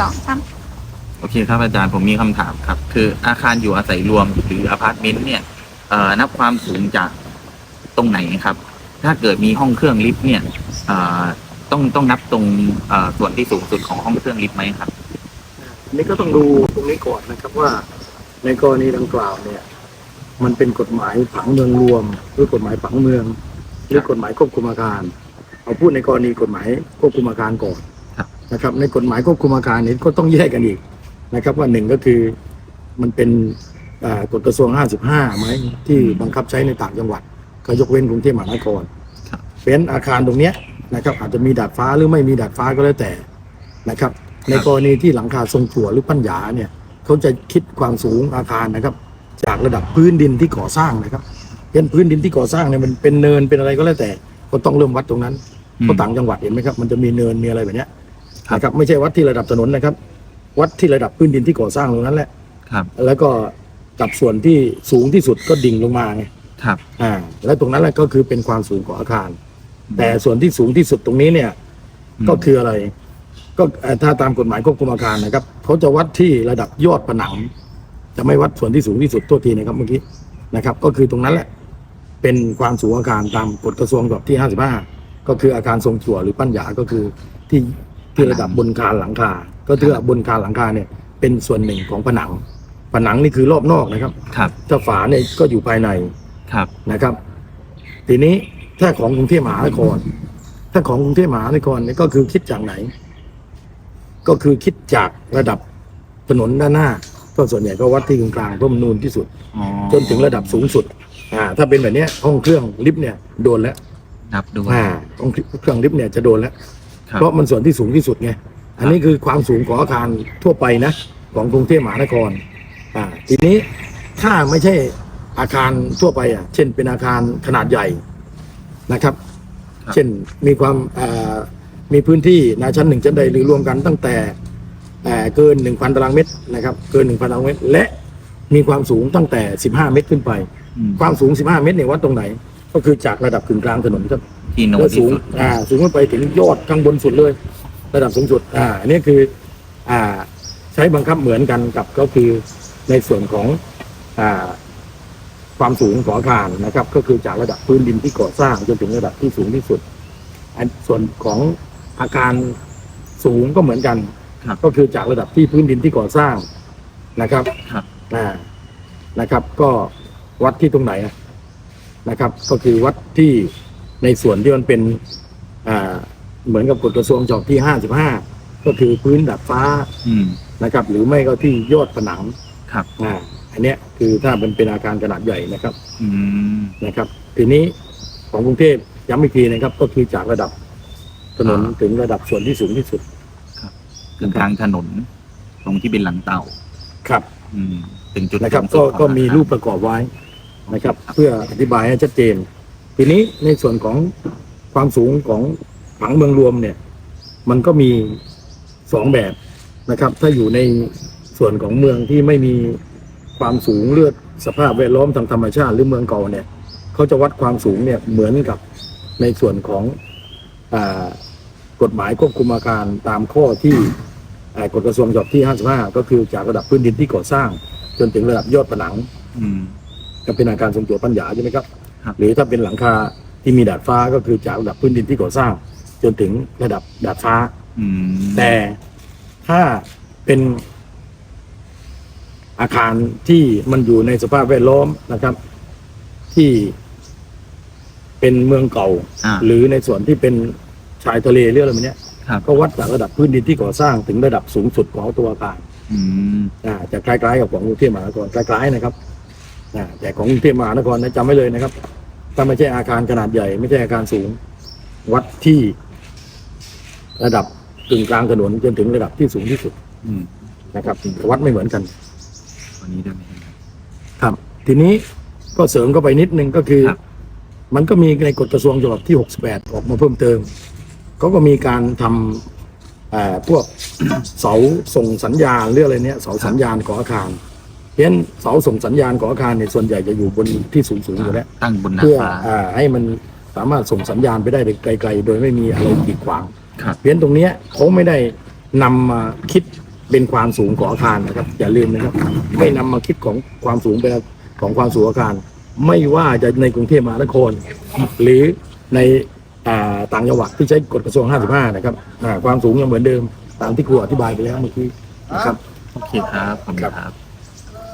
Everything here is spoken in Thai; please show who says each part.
Speaker 1: สองสาม
Speaker 2: โอเคครับอาจารย์ผมมีคำถามครับ คืออาคารอยู่อาศัยรวมหรืออพาร์ตเมนต์เนี่ยเอ่อนับความสูงจากตรงไหนครับ ถ้าเกิดมีห้องเครื่องลิฟต์เนี่ยเอ่อต้องต้องนับตรงเอ่อส่วนที่สูงสุดของห้องเครื่องลิฟต์ไหมครับ
Speaker 3: อันนี่ก็ต้องดูตรงนี้ก่อนนะครับว่า ในกรณีดังกล่าวเนี่ย มันเป็นกฎหมายผังเมืองรวม หรือกฎหมายผังเมือง หรือกฎหมายควบคุมอาคารเอาพูดในกรณีกฎหมายควบคุมอาคารก่อน
Speaker 2: ครับ
Speaker 3: นะครับในกฎหมายควบคุมอาคารนี้ก็ต้องแยกกันอีกนะครับ ว่าหนึ่งก็คือมันเป็นอ่ากฎกระทรวง 55ไหมที่บังคับใช้ในต่างจังหวัด ก็ยกเว้นกรุงเทพมหานคร
Speaker 2: ครับ
Speaker 3: เป็นอาคารตรงเนี้ยนะครับอาจจะมีดาดฟ้าหรือไม่มีดาดฟ้าก็แล้วแต่นะครับ ในกรณีที่หลังคาทรงถั่วหรือปัญญาเนี่ยเขาจะคิดความสูงอาคารนะครับ จากระดับพื้นดินที่ก่อสร้างนะครับเป็นพื้นดินที่ก่อสร้างเนี่ยมันเป็นเนินเป็นอะไรก็แล้วแต่ ก็ต้องเริ่มวัดตรงนั้น
Speaker 2: อืม
Speaker 3: เพราะต่างจังหวัดเห็นไหมครับ มันจะมีเนินมีอะไรแบบเนี้ย
Speaker 2: ครับ
Speaker 3: นะครับไม่ใช่วัดที่ระดับถนนนะครับ วัดที่ระดับพื้นดินที่ก่อสร้างตรงนั้นแหละ
Speaker 2: ครับ
Speaker 3: แล้วก็กับส่วนที่สูงที่สุดก็ดิ่งลงมาไง
Speaker 2: ครับ
Speaker 3: อ่าแล้วตรงนั้นแหละก็คือเป็นความสูงของอาคาร แต่ส่วนที่สูงที่สุดตรงนี้เนี่ย
Speaker 2: ม
Speaker 3: ก็คืออะไร ก็เอ่อถ้าตามกฎหมายควบคุมอาคารนะครับเขาจะวัดที่ระดับยอดผนัง จะไม่วัดส่วนที่สูงที่สุดตัวทีนะครับเมื่อกี้นะครับ ก็คือตรงนั้นแหละ เป็นความสูงอาคารตามกฎกระทรวงฉบับที่ 55 ก็คืออาคารทรงจั่วหรือปัญญาก็คือที่ ที่ระดับบนคานหลังคา ก็คือบนคานหลังคาเนี่ยเป็นส่วนหนึ่งของผนัง ผนังนี่คือรอบนอกนะครับ
Speaker 2: ครับ
Speaker 3: ถ้าฝาเนี่ยก็อยู่ภายใน
Speaker 2: ครับ
Speaker 3: นะครับ ทีนี้ถ้าของกรุงเทพมหานคร ถ้าของกรุงเทพมหานครเนี่ยก็คือคิดจากไหน ก็คือคิดจากระดับถนนด้านหน้าก็ส่วนใหญ่ก็วัดที่กลางๆเพราะมันนูนที่สุด
Speaker 2: อ๋อ
Speaker 3: จนถึงระดับสูงสุดอ่าถ้าเป็นแบบเนี้ยห้องเครื่องลิฟต์เนี่ยโดนแล้ว
Speaker 2: นับด้วย
Speaker 3: อ่าห้องเครื่องลิฟต์เนี่ยจะโดนแล้ว
Speaker 2: ครับ
Speaker 3: เพราะมันส่วนที่สูงที่สุดไงอันนี้คือความสูงของอาคารทั่วไปนะ ของกรุงเทพมหานครอ่าทีนี้ถ้าไม่ใช่อาคารทั่วไปอะเช่นเป็นอาคารขนาดใหญ่นะครับ
Speaker 2: ครับ
Speaker 3: เช่นมีความอ่ามีพื้นที่นะชั้นหนึ่งชั้นใดหรือรวมกันตั้งแต่อ่าเกิน 1,000ตารางเมตรนะครับเกิน 1,000ตารางเมตร และมีความสูงตั้งแต่ 15 เมตรขึ้นไป
Speaker 2: อืม
Speaker 3: ความสูง 15 เมตรเนี่ยวัดตรงไหน ก็คือจากระดับกึ่งกลางถนนครับ
Speaker 2: ที่โน
Speaker 3: แล้ว
Speaker 2: ที่
Speaker 3: สูง
Speaker 2: สุด
Speaker 3: อ่าสูงขึ้นไปถึงยอดข้างบนสุดเลย ระดับสูงสุดอ่าอันนี้คืออ่าใช้บังคับเหมือนกันกับก็คือในส่วนของอ่าความสูงของอาคารนะครับ ก็คือจากระดับพื้นดินที่ก่อสร้างจนถึงระดับที่สูงที่สุดอันส่วนของอาคารสูงก็เหมือนกัน
Speaker 2: ครับ
Speaker 3: ก็คือจากระดับที่พื้นดินที่ก่อสร้างนะครับ
Speaker 2: ครับ
Speaker 3: อ่านะครับ ก็วัดที่ตรงไหนอะนะครับ ก็คือวัดที่ ในส่วนที่มันเป็นอ่าเหมือนกับกฎกระทรวงฉบับที่ห้าสิบห้าก็คือพื้นดาดฟ้า
Speaker 2: อืม
Speaker 3: นะครับ หรือไม่ก็ที่ยอดผนัง
Speaker 2: ครับ
Speaker 3: อ่าอันเนี้ยคือถ้ามันเป็นอาคารขนาดใหญ่นะครับ
Speaker 2: อืม
Speaker 3: นะครับ ทีนี้ของกรุงเทพย้ำอีกทีนะครับ ก็คือจากระดับถนน
Speaker 2: อ่า
Speaker 3: ถึงระดับส่วนที่สูงที่สุด
Speaker 2: กึ่งกลางถนนตรงที่เป็นหลังเต่า
Speaker 3: ครับ
Speaker 2: อืมถึงจุด
Speaker 3: นะครับ
Speaker 2: สูงสุ
Speaker 3: ก็
Speaker 2: ดของ
Speaker 3: ก็มี
Speaker 2: อาคา
Speaker 3: รูปประกอบไว้นะครับ เพื่ออธิบายให้ชัดเจน ทีนี้ในส่วนของความสูงของผังเมืองรวมเนี่ย มันก็มีสองแบบนะครับ ถ้าอยู่ในส่วนของเมืองที่ไม่มีความสูงเลือดสภาพแวดล้อมทางธรรมชาติหรือเมืองเก่าเนี่ยเขาจะวัดความสูงเนี่ยเหมือนกับในส่วนของอากฎหมายควบคุมอาคารตามข้อที่อ่ากฎกระทรวงฉบับที่ 55 ก็คือจากระดับพื้นดินที่ก่อสร้าง จนถึงระดับยอดผนัง
Speaker 2: อืม
Speaker 3: ก็เป็นอาการทรงตัวปัญญาใช่ไหมครับ
Speaker 2: ครับ
Speaker 3: หรือถ้าเป็นหลังคาที่มีดาดฟ้าก็คือจากระดับพื้นดินที่ก่อสร้าง จนถึงระดับดาดฟ้า
Speaker 2: อืม
Speaker 3: แต่ถ้าเป็นอาคารที่มันอยู่ในสภาพแวดล้อมนะครับ ที่เป็นเมืองเก่า
Speaker 2: อ่า
Speaker 3: หรือในส่วนที่เป็นชายทะเลเรื่องอะไรแบบเนี้ย
Speaker 2: ครับ
Speaker 3: ก็วัดจากระดับพื้นดินที่ก่อสร้างถึงระดับสูงสุดของตัวอาคาร
Speaker 2: อืม
Speaker 3: อ่าจะคล้ายๆกับของกรุงเทพมหานครคล้ายๆนะครับ อ่าแต่ของกรุงเทพมหานครนะจำไว้เลยนะครับ ถ้าไม่ใช่อาคารขนาดใหญ่ ไม่ใช่อาคารสูง วัดที่ระดับกึ่งกลางถนนจนถึงระดับที่สูงที่สุด
Speaker 2: อืม
Speaker 3: นะครับวัดไม่เหมือนกัน
Speaker 2: วันนี้ได้ไหมครับ
Speaker 3: ครับ ทีนี้ก็เสริมเข้าไปนิดนึงก็คือ
Speaker 2: ครับ
Speaker 3: มันก็มีในกฎกระทรวงฉบับที่ 68 ออกมาเพิ่มเติมเขาก็มีการทำอ่าพวก เสาส่งสัญญาณหรืออะไรเนี้ยเสาสัญญาณของอาคารเพ ราะฉะนั้นเสาส่งสัญญาณของอาคารเนี่ยส่วนใหญ่จะอยู่บนที่สูงๆอยู่แล้ว
Speaker 2: ตั้งบนหน้า
Speaker 3: เพื่อ
Speaker 2: ฟ้า
Speaker 3: อ่าให้มันสามารถส่งสัญญาณไปได้ไกล ๆ โดยไม่มีอะไรกีดขวาง
Speaker 2: ครับ
Speaker 3: เพราะฉะนั้นตรงเนี้ยเขาไม่ได้นำมาคิดเป็นความสูงของอาคารนะครับ อย่าลืมนะครับ ไม่นำมาคิดของความสูงเป็นของความสูงอาคาร ไม่ว่าจะในกรุงเทพมหานคร หรือในอ่าต่างจังหวัดที่ใช้กฎกระทรวง 55 นะครับอ่าความสูงยังเหมือนเดิมตามที่ครูอธิบายไปแล้วเมื่อกี้นะครับ
Speaker 2: โอเคครับ ขอบคุณครับ